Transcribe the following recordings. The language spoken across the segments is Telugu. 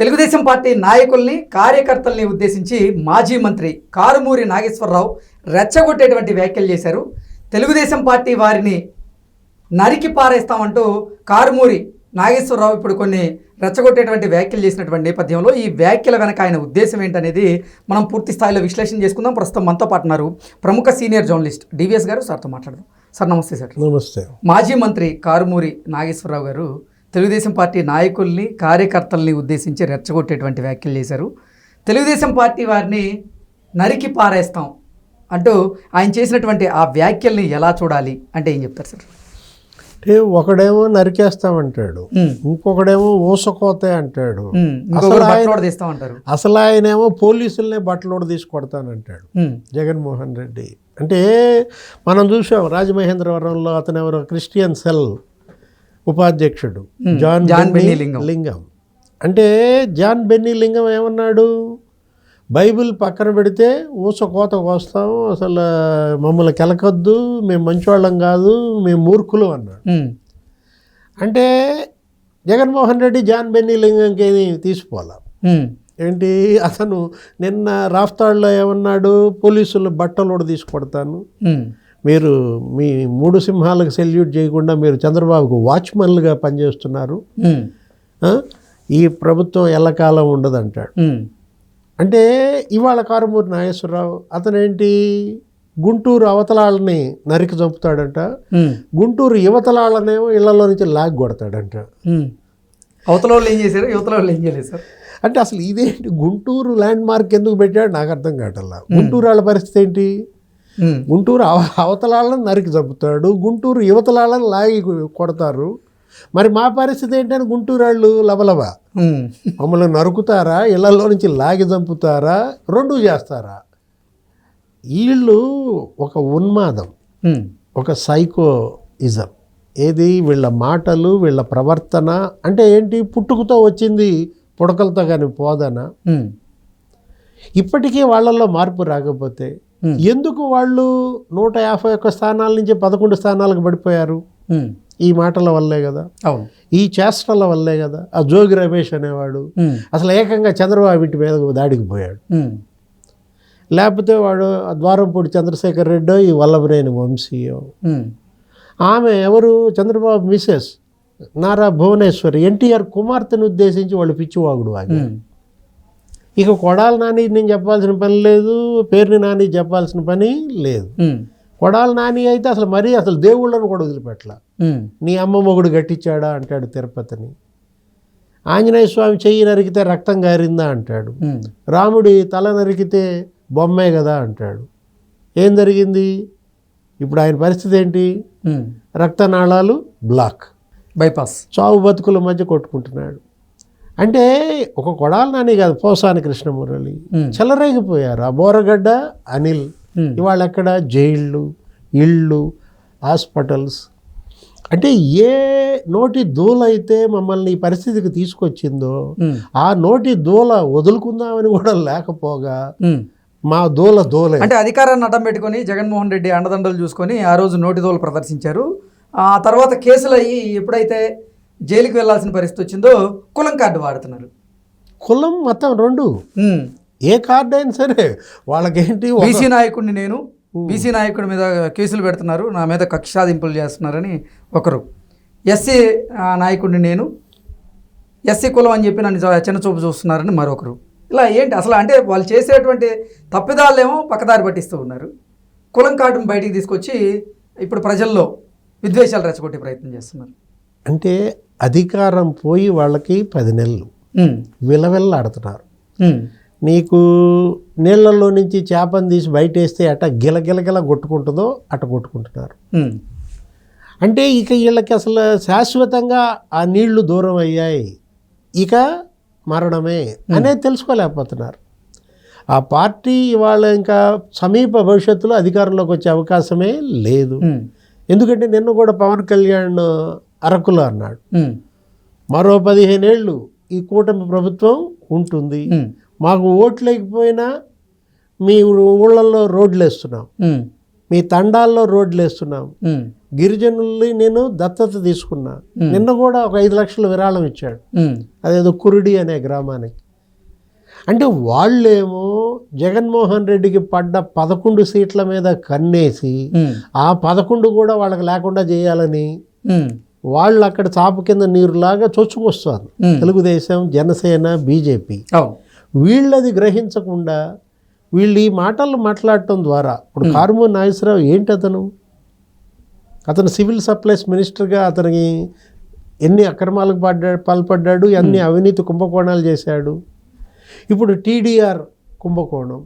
తెలుగుదేశం పార్టీ నాయకుల్ని కార్యకర్తల్ని ఉద్దేశించి మాజీ మంత్రి కారుమూరి నాగేశ్వరరావు రెచ్చగొట్టేటువంటి వ్యాఖ్యలు చేశారు. తెలుగుదేశం పార్టీ వారిని నరికి పారేస్తామంటూ కారుమూరి నాగేశ్వరరావు ఇప్పుడు కొన్ని రెచ్చగొట్టేటువంటి వ్యాఖ్యలు చేసినటువంటి నేపథ్యంలో ఈ వ్యాఖ్యల వెనక ఆయన ఉద్దేశం ఏంటనేది మనం పూర్తి స్థాయిలో విశ్లేషణ చేసుకుందాం. ప్రస్తుతం మనతో పాటు ఉన్నారు ప్రముఖ సీనియర్ జర్నలిస్ట్ డివిఎస్ గారు. సార్తో మాట్లాడదాం. సార్ నమస్తే సార్. నమస్తే. మాజీ మంత్రి కారుమూరి నాగేశ్వరరావు గారు తెలుగుదేశం పార్టీ నాయకుల్ని కార్యకర్తల్ని ఉద్దేశించి రెచ్చగొట్టేటువంటి వ్యాఖ్యలు చేశారు. తెలుగుదేశం పార్టీ వారిని నరికి పారేస్తాం అంటూ ఆయన చేసినటువంటి ఆ వ్యాఖ్యల్ని ఎలా చూడాలి అంటే ఏం చెప్తారు సార్? అంటే ఒకడేమో నరికేస్తామంటాడు ఇంకొకడేమో ఊసకోతే అంటాడు. బట్టలు అంటారు అసలు ఆయనేమో పోలీసులనే బట్టలోడు తీసి కొడతానంటాడు జగన్మోహన్ రెడ్డి. అంటే మనం చూసాం రాజమహేంద్రవరంలో అతను ఎవరో క్రిస్టియన్ సెల్. ఉపాధ్యక్షుడు. John John Benny Lingam. అంటే జాన్ బెన్నీ లింగం ఏమన్నాడు? బైబిల్ పక్కన పెడితే ఊస కోత కోస్తాం అసలు మమ్మల్ని కెలకొద్దు మేము మంచివాళ్ళం కాదు మేము మూర్ఖులు అన్నాడు. అంటే జగన్మోహన్ రెడ్డి జాన్ బెన్నీ లింగంకి తీసిపోలా ఏంటి? అతను నిన్న రాఫ్తాడ్లో ఏమన్నాడు? పోలీసులు బట్టలు కూడా తీసి కొడతాను ఉమ్, మీరు మీ మూడు సింహాలకు సెల్యూట్ చేయకుండా మీరు చంద్రబాబుకు వాచ్మన్లుగా పనిచేస్తున్నారు? ఈ ప్రభుత్వం ఎల్లకాలం ఉండదంటాడు. అంటే ఇవాళ కారుమూరి నాగేశ్వరరావు అతనేంటి? గుంటూరు అవతలాళ్ళని నరికి చంపుతాడంట. గుంటూరు యువతలాళ్ళనేమో ఇళ్ళలో నుంచి లాగ్ కొడతాడంట. అవతల వాళ్ళు ఏం చేశారు? యువతల వాళ్ళు ఏం చేయలేదు సార్. అంటే అసలు ఇదేంటి? గుంటూరు ల్యాండ్ మార్క్ ఎందుకు పెట్టాడు? నాకు అర్థం కావట్లా. గుంటూరు వాళ్ళ పరిస్థితి ఏంటి? గుంటూరు అవ- అవతలాళ్ళని నరికి చంపుతాడు గుంటూరు యువతలాళ్ళని లాగి కొడతారు. మరి మా పరిస్థితి ఏంటని గుంటూరు వాళ్ళు లబలబ ఉమ్, మమ్మల్ని నరుకుతారా? ఇళ్ళలో నుంచి లాగి చంపుతారా? రెండు చేస్తారా? వీళ్ళు ఒక ఉన్మాదం ఉమ్, ఒక సైకోయిజం. ఏది? వీళ్ళ మాటలు వీళ్ళ ప్రవర్తన. అంటే ఏంటి? పుట్టుకతో వచ్చింది పుడకలతో కానీ పోదనా? ఇప్పటికీ వాళ్ళల్లో మార్పు రాకపోతే Hmm. ఎందుకు వాళ్ళు నూట యాభై ఒక్క స్థానాల నుంచి పదకొండు స్థానాలకు పడిపోయారు? ఉమ్, ఈ మాటల వల్లే కదా. అవును. ఈ చేష్టల వల్లే కదా. ఆ జోగి రమేష్ అనేవాడు ఉమ్, అసలు ఏకంగా చంద్రబాబు ఇంటి మీద దాడికి పోయాడు. లేకపోతే వాడు ఆ ద్వారంపూడి చంద్రశేఖర్ రెడ్డో ఈ వల్లభనేని వంశీయో ఆమె ఎవరు? చంద్రబాబు మిసెస్ నారా భువనేశ్వరి. ఎన్టీఆర్ కుమార్తెను ఉద్దేశించి వాళ్ళు పిచ్చివాగుడు వాగి ఉమ్, ఇక కొడాల నాని నేను చెప్పాల్సిన పని లేదు పేరుని నాని చెప్పాల్సిన పని లేదు. కొడాల నాని అయితే అసలు మరీ అసలు దేవుళ్ళను కూడా వదిలిపెట్టల. నీ అమ్మ మొగుడు గట్టించాడా అంటాడు తిరుపతిని. ఆంజనేయ స్వామి చెయ్యి నరికితే రక్తం గారిందా అంటాడు. రాముడి తల నరికితే బొమ్మే కదా అంటాడు. ఏం జరిగింది? ఇప్పుడు ఆయన పరిస్థితి ఏంటి. రక్తనాళాలు బ్లాక్. బైపాస్. చావు బతుకుల మధ్య కొట్టుకుంటున్నాడు. అంటే ఒక కొడాల నాని కాదు పోసాని కృష్ణమురళి. చెలరేగిపోయారు. ఆ బోరగడ్డ అనిల్ ఇవాళ ఎక్కడ జైళ్ళు ఇళ్ళు హాస్పిటల్స్. అంటే ఏ నోటి దూల అయితే మమ్మల్ని ఈ పరిస్థితికి తీసుకొచ్చిందో ఆ నోటి దూల వదులుకుందామని కూడా లేకపోగా. మా దూల దూలే. అంటే అధికారాన్ని అడ్డం పెట్టుకొని జగన్మోహన్ రెడ్డి అండదండలు చూసుకొని ఆ రోజు నోటిదోలు ప్రదర్శించారు. ఆ తర్వాత కేసులు అయ్యి ఎప్పుడైతే జైలుకి వెళ్ళాల్సిన పరిస్థితి వచ్చిందో కులం కార్డు వాడుతున్నారు. కులం మతం రెండు. ఏ కార్డు అయినా సరే వాళ్ళకేంటి బీసీ నాయకుడిని నేను బీసీ నాయకుడి మీద కేసులు పెడుతున్నారు నా మీద కక్ష సాధింపులు చేస్తున్నారని ఒకరు. ఎస్సీ నాయకుడిని నేను ఎస్సీ కులం అని చెప్పి నన్ను చిన్న చూపు చూస్తున్నారని మరొకరు. ఇలా ఏంటి అసలు అంటే వాళ్ళు చేసేటువంటి తప్పిదాలేమో పక్కదారి పట్టిస్తూ ఉన్నారు. కులం కార్డును బయటికి తీసుకొచ్చి ఇప్పుడు ప్రజల్లో విద్వేషాలు రెచ్చగొట్టే ప్రయత్నం చేస్తున్నారు. అంటే అధికారం పోయి వాళ్ళకి పది నెలలు. విలవిల్లాడుతున్నారు. నీకు నీళ్ళల్లో నుంచి చేపను తీసి బయట వేస్తే అట గిలగిలగిల కొట్టుకుంటుందో అట కొట్టుకుంటున్నారు. అంటే ఇక వీళ్ళకి అసలు శాశ్వతంగా ఆ నీళ్ళు దూరం అయ్యాయి. ఇక మరణమే అనేది తెలుసుకోలేకపోతున్నారు. ఆ పార్టీ ఇవాళ ఇంకా సమీప భవిష్యత్తులో అధికారంలోకి వచ్చే అవకాశమే లేదు. ఎందుకంటే నిన్న కూడా పవన్ కళ్యాణ్ అరకులో అన్నాడు. మరో పదిహేనేళ్ళు ఈ కూటమి ప్రభుత్వం ఉంటుంది. మాకు ఓట్లు లేకపోయినా మీ ఊళ్ళల్లో రోడ్లు వేస్తున్నాం. మీ తండాల్లో రోడ్లు వేస్తున్నాం. గిరిజనుల్ని నేను దత్తత తీసుకున్నా. నిన్న కూడా ఒక ఐదు లక్షల విరాళం ఇచ్చాడు. అదేదో కురుడి అనే గ్రామానికి. అంటే వాళ్ళేమో జగన్మోహన్ రెడ్డికి పడ్డ పదకొండు సీట్ల మీద కన్నేసి ఆ పదకొండు కూడా వాళ్ళకి లేకుండా చేయాలని వాళ్ళు అక్కడ చాప కింద నీరులాగా చొచ్చుకొస్తారు. తెలుగుదేశం జనసేన బీజేపీ. వీళ్ళది గ్రహించకుండా వీళ్ళు ఈ మాటలు మాట్లాడటం ద్వారా ఇప్పుడు కారుమూరి నాగేశ్వరరావు ఏంటి అతను? అతను సివిల్ సప్లైస్ మినిస్టర్గా అతనికి ఎన్ని అక్రమాలకు పడ్డా పాల్పడ్డాడు ఎన్ని అవినీతి కుంభకోణాలు చేశాడు. ఇప్పుడు టీడీఆర్ కుంభకోణం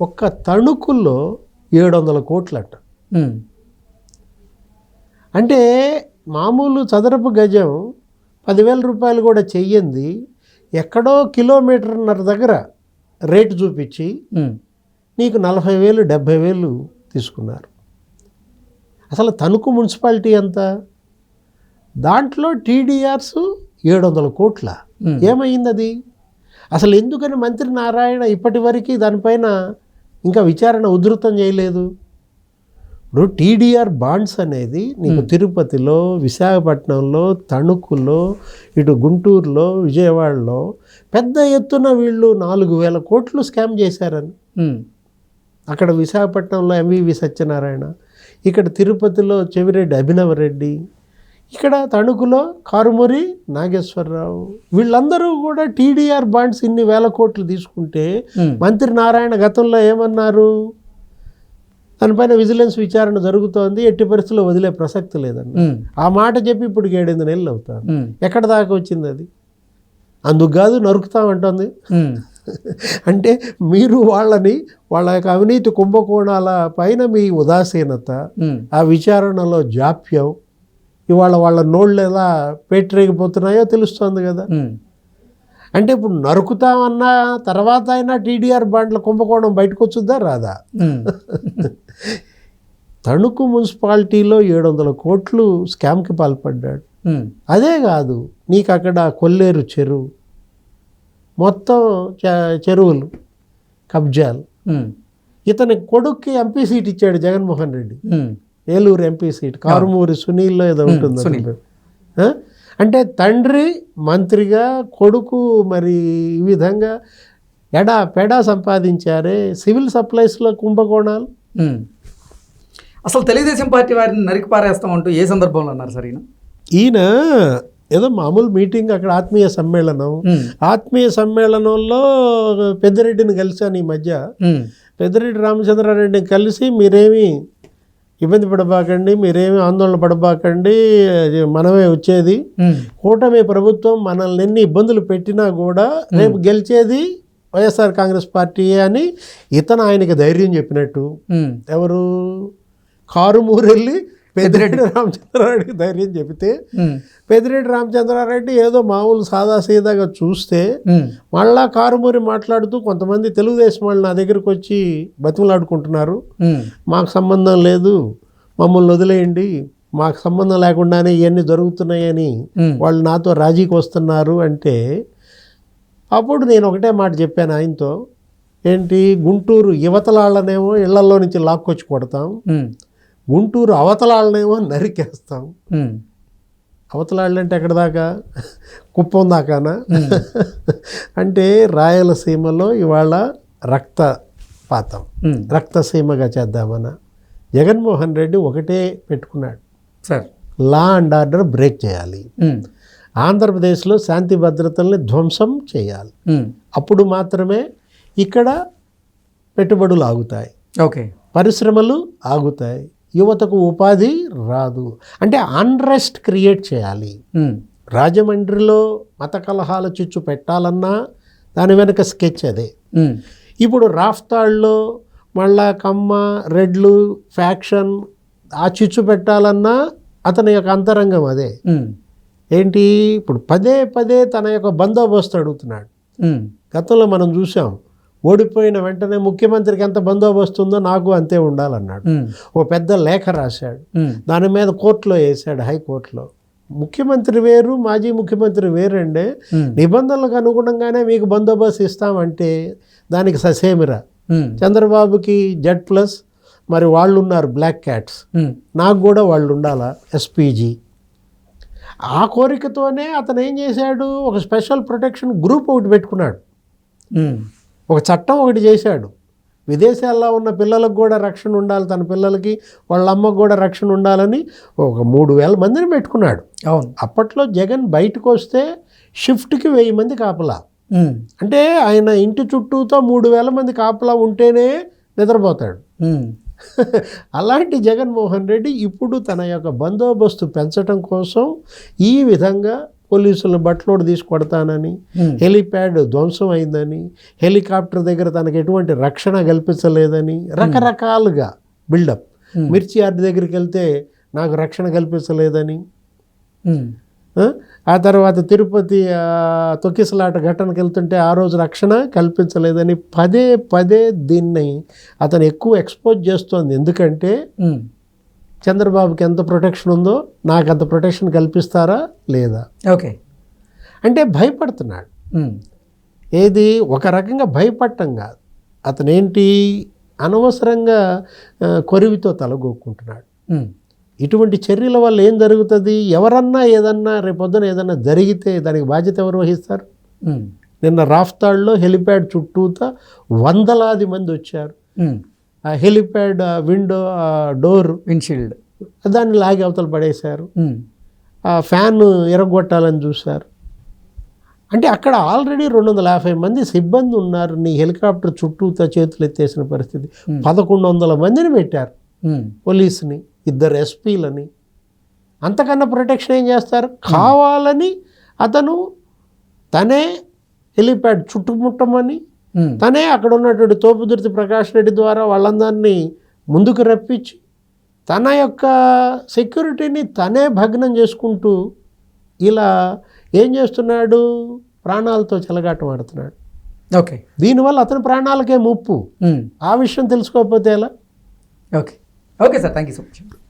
ఒక్క తణుకుల్లో ఏడు వందల కోట్లట. ఉమ్, అంటే మామూలు చదరపు గజం పదివేల రూపాయలు కూడా చెయ్యింది. ఎక్కడో కిలోమీటర్న్నర దగ్గర రేటు చూపించి నీకు నలభై వేలు డెబ్భై వేలు తీసుకున్నారు. అసలు తణుకు మున్సిపాలిటీ ఎంత? దాంట్లో టీడీఆర్స్ ఏడు వందల కోట్ల. ఏమైంది అది అసలు ఎందుకని మంత్రి నారాయణ ఇప్పటి వరకు దానిపైన ఇంకా విచారణ ఉధృతం చేయలేదు? ఇప్పుడు టీడీఆర్ బాండ్స్ అనేది నీకు తిరుపతిలో విశాఖపట్నంలో తణుకులో ఇటు గుంటూరులో విజయవాడలో పెద్ద ఎత్తున వీళ్ళు నాలుగు వేల కోట్లు స్కామ్ చేశారని. అక్కడ విశాఖపట్నంలో ఎంవివి సత్యనారాయణ ఇక్కడ తిరుపతిలో చెవిరెడ్డి అభినవ్ రెడ్డి ఇక్కడ తణుకులో కారుమూరి నాగేశ్వరరావు. వీళ్ళందరూ కూడా టీడీఆర్ బాండ్స్ ఇన్ని వేల కోట్లు తీసుకుంటే మంత్రి నారాయణ గతంలో ఏమన్నారు? దానిపైన విజిలెన్స్ విచారణ జరుగుతోంది ఎట్టి పరిస్థితుల్లో వదిలే ప్రసక్తి లేదన్న ఉమ్, ఆ మాట చెప్పి ఇప్పుడు ఏడెనిమిది నెలలు అవుతాను ఎక్కడ దాకా వచ్చింది అది? అందుకు కాదు నరుకుతామంటుంది అంటే మీరు వాళ్ళని వాళ్ళ యొక్క అవినీతి కుంభకోణాల పైన మీ ఉదాసీనత ఆ విచారణలో జాప్యం ఇవాళ వాళ్ళ నోళ్ళు ఎలా పెట్టరేగిపోతున్నాయో తెలుస్తోంది కదా. అంటే ఇప్పుడు నరుకుతామన్నా తర్వాత అయినా టీడీఆర్ బాండ్ల కుంభకోణం బయటకు వచ్చుద్దా రాదా తణుకు మున్సిపాలిటీలో ఏడు వందల కోట్లు స్కామ్కి పాల్పడ్డాడు. అదే కాదు నీకు అక్కడ కొల్లేరు చెరువు మొత్తం చెరువులు కబ్జాలు. ఇతని కొడుక్కి ఎంపీ సీట్ ఇచ్చాడు జగన్మోహన్ రెడ్డి. ఏలూరు ఎంపీ సీట్ కారుమూరి సునీల్లో ఏదో ఉంటుంది అంటే తండ్రి మంత్రిగా కొడుకు మరి ఈ విధంగా ఎడా పెడా సంపాదించారే? సివిల్ సప్లైస్లో కుంభకోణాలు. అసలు తెలుగుదేశం పార్టీ వారిని నరికి పారేస్తామంటూ ఏ సందర్భంలో అన్నారు సరే ఈయన? ఏదో మామూలు మీటింగ్ అక్కడ ఆత్మీయ సమ్మేళనం. ఆత్మీయ సమ్మేళనంలో పెద్దిరెడ్డిని కలిశాను ఈ మధ్య. పెద్దిరెడ్డి రామచంద్రారెడ్డిని కలిసి మీరేమి ఇబ్బంది పడబాకండి మీరేమి ఆందోళన పడబాకండి మనమే వచ్చేది. కూటమి ప్రభుత్వం మనల్ని ఎన్ని ఇబ్బందులు పెట్టినా కూడా రేపు గెలిచేది వైఎస్ఆర్ కాంగ్రెస్ పార్టీయే అని ఇతను ఆయనకి ధైర్యం చెప్పినట్టు. ఎవరు? కారుమూరెళ్ళి పెద్దిరెడ్డి రామచంద్రారెడ్డికి ధైర్యం చెబితే పెద్దిరెడ్డి రామచంద్రారెడ్డి ఏదో మామూలు సాదాసీదాగా చూస్తే మళ్ళా కారుమూరి మాట్లాడుతూ కొంతమంది తెలుగుదేశం వాళ్ళు నా దగ్గరికి వచ్చి బతిమలాడుకుంటున్నారు. మాకు సంబంధం లేదు మమ్మల్ని వదిలేయండి మాకు సంబంధం లేకుండానే ఇవన్నీ జరుగుతున్నాయని వాళ్ళు నాతో రాజీకి వస్తున్నారు అంటే అప్పుడు నేను ఒకటే మాట చెప్పాను ఆయనతో ఏంటి గుంటూరు యువతలాళ్ళనేమో ఇళ్ళలో నుంచి లాక్కొచ్చి కొడతాం గుంటూరు అవతలాళ్ళనేమో నరికేస్తాం. అవతలాళ్ళు అంటే ఎక్కడ దాకా? కుప్పం దాకానా? అంటే రాయలసీమలో ఇవాళ రక్తపాతం. రక్తసీమగా చేద్దామన్నా జగన్మోహన్ రెడ్డి ఒకటే పెట్టుకున్నాడు. Sir. Law and order break చేయాలి. ఆంధ్రప్రదేశ్లో శాంతి భద్రతల్ని ధ్వంసం చేయాలి. అప్పుడు మాత్రమే ఇక్కడ పెట్టుబడులు ఆగుతాయి. ఓకే. పరిశ్రమలు ఆగుతాయి. యువతకు ఉపాధి రాదు. అంటే అన్రెస్ట్ క్రియేట్ చేయాలి. రాజమండ్రిలో మత కలహాల చిచ్చు పెట్టాలన్నా దాని వెనక స్కెచ్ అదే. ఇప్పుడు రాఫ్తాళ్ళలో మళ్ళా కమ్మ రెడ్లు ఫ్యాక్షన్ ఆ చిచ్చు పెట్టాలన్నా అతని యొక్క అంతరంగం అదే. ఏంటి? ఇప్పుడు పదే పదే తన యొక్క బందోబస్తు అడుగుతున్నాడు. గతంలో మనం చూసాం. ఓడిపోయిన వెంటనే ముఖ్యమంత్రికి ఎంత బందోబస్తు ఉందో నాకు అంతే ఉండాలన్నాడు. ఓ పెద్ద లేఖ రాశాడు. దాని మీద కోర్టులో వేసాడు హైకోర్టులో. ముఖ్యమంత్రి వేరు మాజీ ముఖ్యమంత్రి వేరండే. నిబంధనలకు అనుగుణంగానే మీకు బందోబస్తు ఇస్తామంటే దానికి ససేమిరా? చంద్రబాబుకి జెడ్ ప్లస్ మరి వాళ్ళు ఉన్నారు బ్లాక్ క్యాట్స్ నాకు కూడా వాళ్ళు ఉండాలా? ఎస్పీజీ ఆ కోరికతోనే అతను ఏం చేశాడు? ఒక స్పెషల్ ప్రొటెక్షన్ గ్రూప్ ఒకటి పెట్టుకున్నాడు. ఒక చట్టం ఒకటి చేశాడు. విదేశాల్లో ఉన్న పిల్లలకు కూడా రక్షణ ఉండాలి. తన పిల్లలకి వాళ్ళ అమ్మకు కూడా రక్షణ ఉండాలని ఒక మూడు వేల మందిని పెట్టుకున్నాడు. అవును. అప్పట్లో జగన్ బయటకు వస్తే షిఫ్ట్కి వెయ్యి మంది కాపలా. అంటే ఆయన ఇంటి చుట్టూతో మూడు వేల మంది కాపలా ఉంటేనే నిద్రపోతాడు. అలాంటి జగన్మోహన్ రెడ్డి ఇప్పుడు తన యొక్క బందోబస్తు పెంచడం కోసం ఈ విధంగా పోలీసులను బట్టలోడు తీసి కొడతానని హెలిప్యాడ్ ధ్వంసం అయిందని హెలికాప్టర్ దగ్గర తనకు ఎటువంటి రక్షణ కల్పించలేదని రకరకాలుగా బిల్డప్. మిర్చి యార్డ్ దగ్గరికి వెళ్తే నాకు రక్షణ కల్పించలేదని. ఆ? తర్వాత తిరుపతి తొక్కిసలాట ఘటనకి వెళ్తుంటే ఆ రోజు రక్షణ కల్పించలేదని పదే పదే దీన్ని అతను ఎక్కువ ఎక్స్పోజ్ చేస్తోంది. ఎందుకంటే చంద్రబాబుకి ఎంత ప్రొటెక్షన్ ఉందో నాకు అంత ప్రొటెక్షన్ కల్పిస్తారా లేదా? ఓకే. అంటే భయపడుతున్నాడు. ఏది ఒక రకంగా భయపడటం కాదు. అతను ఏంటి అనవసరంగా కొరివితో తలగొక్కుంటున్నాడు. ఇటువంటి చర్యల వల్ల ఏం జరుగుతుంది? ఎవరన్నా ఏదన్నా రేపొద్దున ఏదన్నా జరిగితే దానికి బాధ్యత ఎవరు వహిస్తారు? నిన్న రాఫ్తాడ్లో హెలిప్యాడ్ చుట్టూతా వందలాది మంది వచ్చారు. హెలిప్యాడ్ విండో డోర్ విండ్షీల్డ్ దాన్ని లాగి అవతల పడేశారు. ఆ ఫ్యాన్ ఎరగొట్టాలని చూశారు. అంటే అక్కడ ఆల్రెడీ రెండు వందల యాభై మంది సిబ్బంది ఉన్నారు. నీ హెలికాప్టర్ చుట్టూతా చేతులు ఎత్తేసిన పరిస్థితి. పదకొండు వందల మందిని పెట్టారు. పోలీసుని ఇద్దరు ఎస్పీలని. అంతకన్నా ప్రొటెక్షన్ ఏం చేస్తారు? కావాలని అతను తనే హెలిప్యాడ్ చుట్టుముట్టమని తనే అక్కడ ఉన్నటువంటి తోపుదుర్తి ప్రకాష్ రెడ్డి ద్వారా వాళ్ళందరినీ ముందుకు రప్పించి తన యొక్క సెక్యూరిటీని తనే భగ్నం చేసుకుంటూ ఇలా ఏం చేస్తున్నాడు? ప్రాణాలతో చెలగాటం ఆడుతున్నాడు. ఓకే. దీనివల్ల అతని ప్రాణాలకే ముప్పు. ఆ విషయం తెలుసుకోకపోతే ఎలా? Okay. Okay sir. Thank you so much.